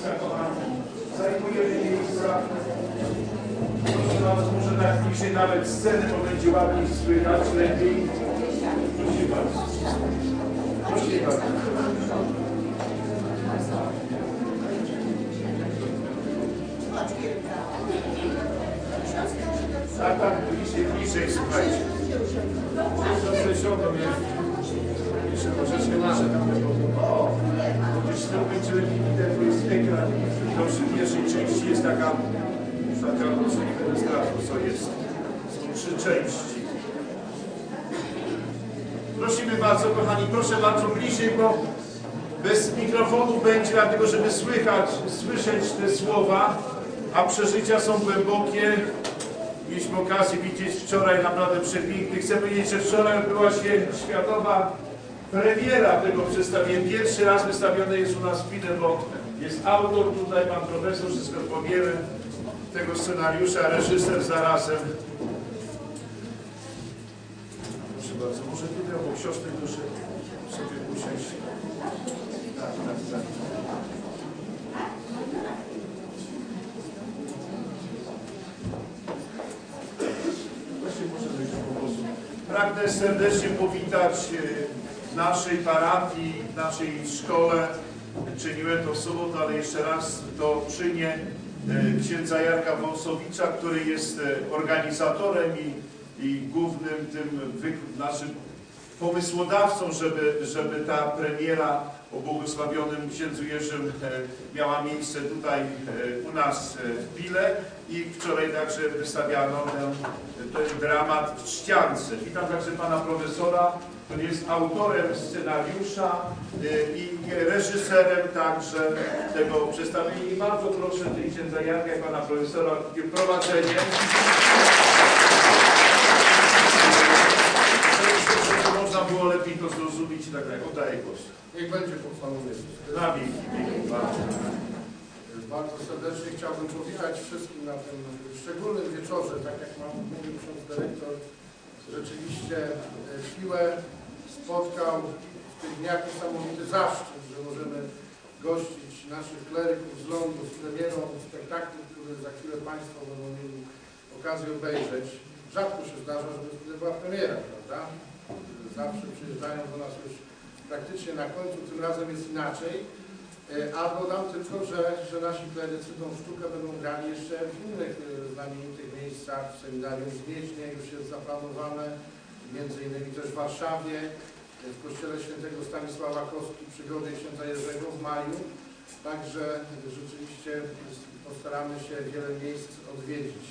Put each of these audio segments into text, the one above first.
miejsca, kochani. Zajmujemy miejsca. Proszę bardzo, może tak bliżej nawet sceny, bo będzie ładniej słychać, lepiej. Proszę bardzo. Proszę bardzo. Tak, tak, bliżej, bliżej, słuchajcie. Siądą jest. Jeszcze troszeczkę nasze tam O, lepiej widać, to jest ekran. To przy pierwszej części jest taka, taka, co nie będę zdradzał, co jest. Są trzy części. Prosimy bardzo, kochani, proszę bardzo bliżej, bo bez mikrofonu będzie, dlatego żeby słychać, słyszeć te słowa, a przeżycia są głębokie. Mieliśmy okazję widzieć wczoraj naprawdę przepiękny. Chcę powiedzieć, że wczoraj odbyła się światowa premiera tego przedstawienia. Pierwszy raz wystawiony jest u nas Pile, bo jest autor tutaj, pan profesor, wszystko powiemy, tego scenariusza, reżyser zarazem. Proszę bardzo, może tutaj obok siostry proszę sobie usiąść. Tak, tak, tak. Właśnie może. Pragnę serdecznie powitać e, w naszej parafii, w naszej szkole. Czyniłem to w sobotę, ale jeszcze raz to czynię e, księdza Jarka Wąsowicza, który jest e, organizatorem i, i głównym tym naszym pomysłodawcą, żeby, żeby ta premiera o błogosławionym księdzu Jerzym e, miała miejsce tutaj u nas w Pile i wczoraj także wystawiano ten, ten dramat w Czciance. Witam także pana profesora, który jest autorem scenariusza e, i reżyserem także tego przedstawienia. I bardzo proszę tej księdza Janka i pana profesora o prowadzenie. Można było lepiej to zrozumieć i tak dalej. Oddaję głos. Niech będzie pochwalony. Na wieki. Bardzo. Bardzo serdecznie chciałbym powitać wszystkim na tym szczególnym wieczorze, tak jak mam mówił ksiądz dyrektor. Rzeczywiście e, siłę spotkał w tych dniach niesamowity zaszczyt, że możemy gościć naszych kleryków z lądu z premierą spektaklu, który za chwilę Państwo będą mieli okazję obejrzeć. Rzadko się zdarza, żeby wtedy była premiera, prawda? Zawsze przyjeżdżają do nas już praktycznie na końcu, tym razem jest inaczej. E, A dodam tylko, że, że nasi klerycy tą sztukę będą grali jeszcze w innych e, znamienitych miejscach, w seminarium w Gnieźnie już jest zaplanowane, między innymi też w Warszawie, e, w kościele świętego Stanisława Kostki przygody księdza Jerzego w maju. Także rzeczywiście postaramy się wiele miejsc odwiedzić.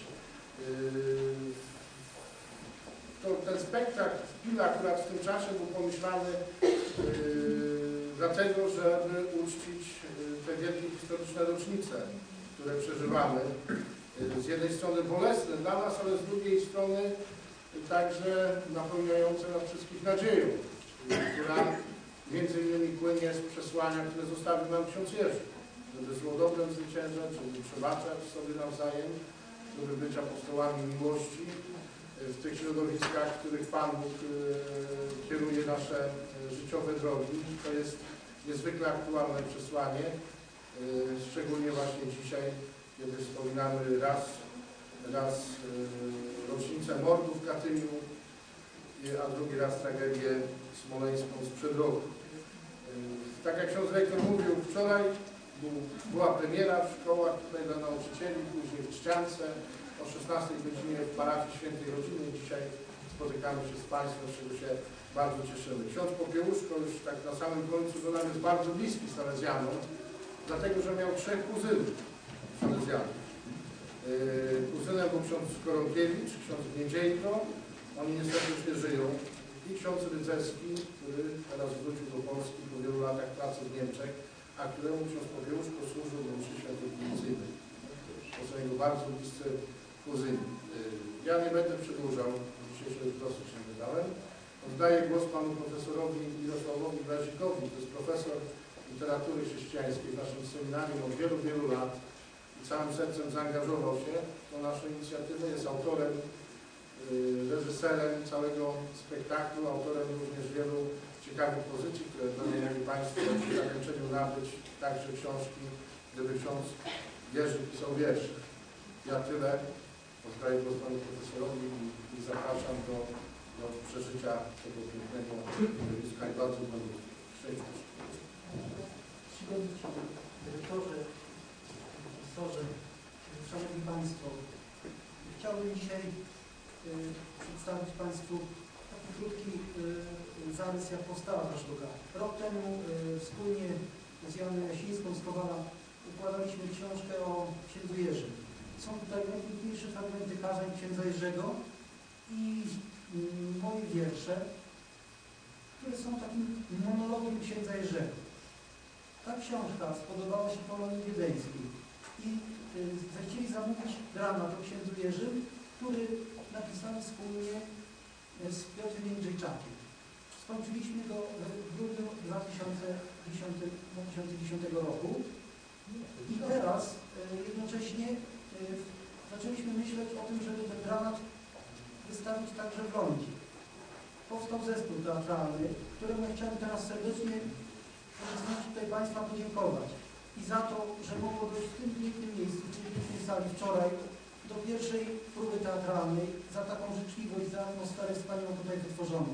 To ten spektakl w Pile akurat w tym czasie był pomyślany dlatego, żeby uczcić yy, te wielkie historyczne rocznice, które przeżywamy. Yy, z jednej strony bolesne dla nas, ale z drugiej strony także napełniające nas wszystkich nadzieją, która między innymi płynie z przesłania, które zostawił nam ksiądz Jerzy, żeby zło dobrem zwyciężać, żeby przebaczać sobie nawzajem, żeby być apostołami miłości w tych środowiskach, w których Pan Bóg e, kieruje nasze e, życiowe drogi. To jest niezwykle aktualne przesłanie, e, szczególnie właśnie dzisiaj, kiedy wspominamy raz, raz rocznicę mordu w Katyniu, a drugi raz tragedię smoleńską sprzed roku. Tak jak ksiądz rektor mówił, wczoraj był- była premiera w szkołach tutaj dla nauczycieli, później w Czciance, o 16 godzinie w parafii Świętej Rodziny. Dzisiaj spotykamy się z Państwem, z czego się bardzo cieszymy. Ksiądz Popiełuszko już tak na samym końcu do nam jest bardzo bliski Salezjanom, dlatego że miał trzech kuzynów Salezjanów. Yy, Kuzynem był ksiądz Koronkiewicz, ksiądz Niedziejko, oni niestety już nie żyją, i ksiądz Rydzewski, który teraz wrócił do Polski po wielu latach pracy w Niemczech, a któremu ksiądz Popiełuszko służył do mszy świętej policyjnej. To są jego bardzo bliscy kuzyni. Yy, Ja nie będę przedłużał, dzisiaj się dosyć nie wydałem. Oddaję głos panu profesorowi Mirosławowi Brazikowi, to jest profesor literatury chrześcijańskiej w naszym seminarium od wielu, wielu lat i całym sercem zaangażował się w tą naszą inicjatywę, jest autorem, yy, reżyserem całego spektaklu, autorem również wielu ciekawych pozycji, które mieli Państwo przy zakończeniu nabyć, także książki gdyby ksiądz Jerzy pisał wiersze. Ja tyle. Oddaję głos panu profesorowi i, i zapraszam do, do przeżycia tego pięknego zjawiska i bardzo panu szczęścia. Dyrektorze, profesorze, szanowni państwo, chciałbym dzisiaj y, przedstawić państwu taki krótki y, zarys, jak powstała ta sztuka. Rok temu y, wspólnie z Janem Jasińską z Kowala układaliśmy książkę o księdzu Jerzym. Są tutaj najpiękniejsze fragmenty kazań księdza Jerzego i y, moje wiersze, które są takim monologiem księdza Jerzego. Ta książka spodobała się Polonii Wiedeńskiej i y, zechcieli zamówić dramat o księdzu Jerzym, który napisali wspólnie y, z Piotrem Jędrzejczakiem. Skończyliśmy go w grudniu 2010, 2010 roku i teraz y, jednocześnie y, zaczęliśmy myśleć o tym, żeby ten dramat wystawić także w Londzie. Powstał zespół teatralny, któremu ja chciałbym teraz serdecznie tutaj Państwa podziękować i za to, że mogło dojść w tym pięknym miejscu, w tej pięknej sali wczoraj do pierwszej próby teatralnej, za taką życzliwość, za atmosferę wspaniałą tutaj wytworzoną.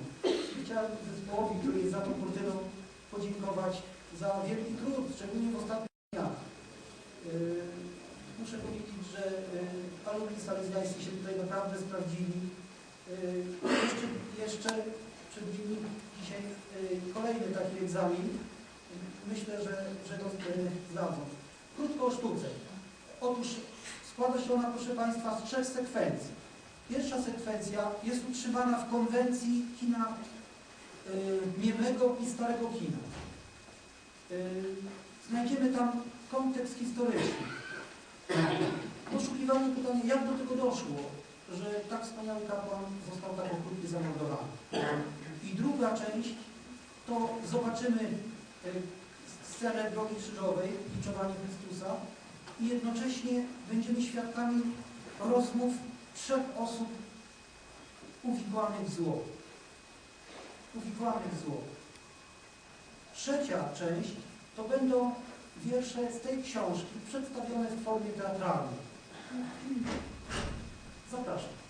Chciałem zespołowi, który jest za tą kurtyną, podziękować za wielki trud, szczególnie w ostatnich dniach. Yy, Muszę powiedzieć, że yy, alumni salezjańscy się tutaj naprawdę sprawdzili. Yy, Jeszcze, jeszcze przed nimi dzisiaj kolejny taki egzamin. Myślę, że, że yy, zdadzą. Krótko o sztuce. Otóż składa się ona, proszę Państwa, z trzech sekwencji. Pierwsza sekwencja jest utrzymana w konwencji kina niemego i starego kina. Yy, znajdziemy tam kontekst historyczny. Poszukiwanie pytania, jak do tego doszło, że tak wspaniały kapłan został tak okrutnie zamordowany. I druga część to zobaczymy y, scenę drogi krzyżowej, biczowanie Chrystusa i jednocześnie będziemy świadkami rozmów trzech osób uwikłanych w zło. Uwikłanych zło. Trzecia część to będą wiersze z tej książki przedstawione w formie teatralnej. Zapraszam.